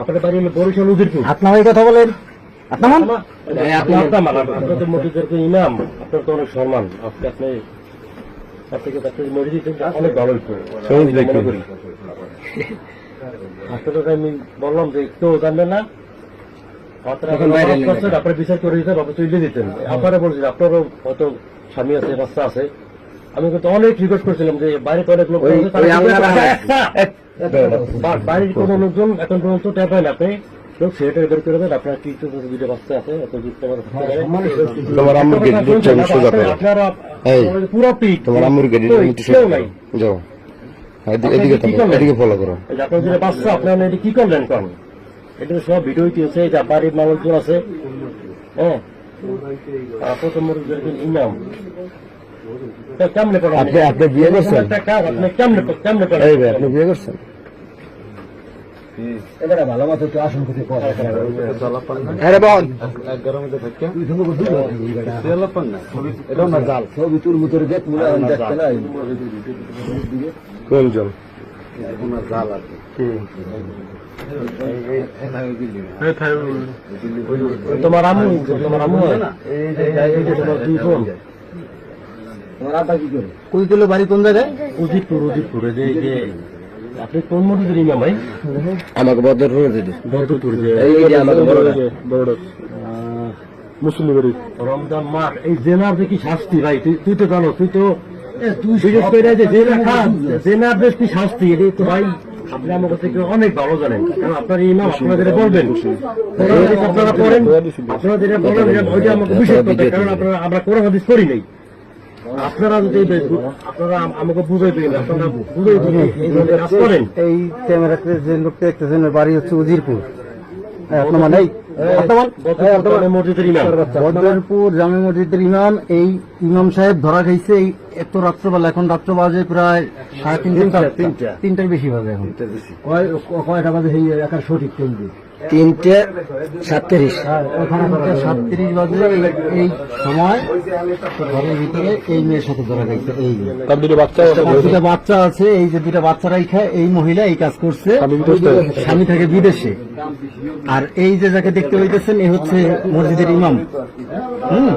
আপনার বাড়ি হলো বরিশাল উজিরপুর আপনার এই কথা বলেন আপনার নাম আপনার আপনার মসজিদের ইমাম আপনার তো অনেক সম্মান আপনি আপনি আপনাকে অনেক আমি বললাম যে কেউ জানবে না। আপনারা বিচার করে দিতেন আপনি তুলে দিতেন। আপনারা বলছেন আপনারও হয়তো স্বামী আছে বাচ্চা আছে। আমি কিন্তু অনেক রিকোয়েস্ট করছিলাম যে বাইরে তো অনেক লোক একটা- বা- বাড়ির কোনো লোকজন এখন পর্যন্ত টের পায় না। আপনি লোক সেটা বের করে দেন আপনার কি তো দুটো বাচ্চা আছে? এত যুক্ত আমার থাকতে পারে। তোমার আম্মুর গেট দিচ্ছ আমি সোজা করো এই, পুরো পিক তোমার আম্মুর গেট কই, সোজা নাই। যাও। হ্যাঁ, এদিকে? এদিকে ফলো করো। আপনার যে বাচ্চা আপনারা এটা কি করলেন কোন? এটা সব ভিডিও হইতেছে যে বাড়ির মানুষজন আছে। হ্যাঁ? আপনার তো মরে গেলেন কেমনে করেন আপনি আপনি বিয়ে করছেন? একটা কাজ আপনি কেমনে কেমনে করেন আপনি বিয়ে করছেন? এবারে ভালো মতো একটু আসন থেকে। কর হ্যাঁ তুই না জাল। দেখ তুলে দেখতে না। কোন জন তোমার আম্মু তোমার হয়? দুই তোমার আব্বা কি করে? কই গেল বাড়ি কোন জায়গায়? উদিতপুর উদিতপুর আপনি কোন মসজিদের ইমাম ভাই? আমাকে দিদি বদরপুর এই যে আমাকে মুসলিমের রমজান মাস এই জেনার কি শাস্তি ভাই তুই তো জানো তুই তো বিশেষ করে যে জেনা খান জেনার কি শাস্তি এটাই তো ভাই আপনি আমার কাছে অনেক ভালো জানেন। কারণ আপনার ইমাম আপনারা যেটা বলবেন আপনারা পড়েন আপনারা যেটা বলেন ওইটা আমাকে বিশেষ কথা কারণ আপনারা আমরা কোরআন হাদিস করি নাই। আপনারা যদি আপনারা আমাকে বুঝাই দিন আপনারা বুঝাই দিন। এই ক্যামেরাতে যে লোকটা একটা জনের বাড়ি হচ্ছে উজিরপুর। আপনার মানে বদরপুর জামে মসজিদের ইমাম। এই ইমাম সাহেব ধরা খাইছে এই এত রাত্রবেলা এখন রাত্র বাজে প্রায় সাড়ে তিনটা তিনটা। তিনটার বেশি বাজে এখন। কয়টা বাজে সেই একা সঠিক কেন্দ্রে? তিনটে সাতত্রিশ। সাতত্রিশ বাজে এই- এই সময়। ঘরের ভিতরে এই মেয়ের সাথে ধরা গেছে এই তার দুটো বাচ্চা তার বাচ্চা আছে? এই যে দুটা বাচ্চারাই খায় এই মহিলা এই কাজ করছে। স্বামী থাকে বিদেশে। আর এই যে যাকে দেখতে হইতেছেন এ হচ্ছে মসজিদের ইমাম। হুম।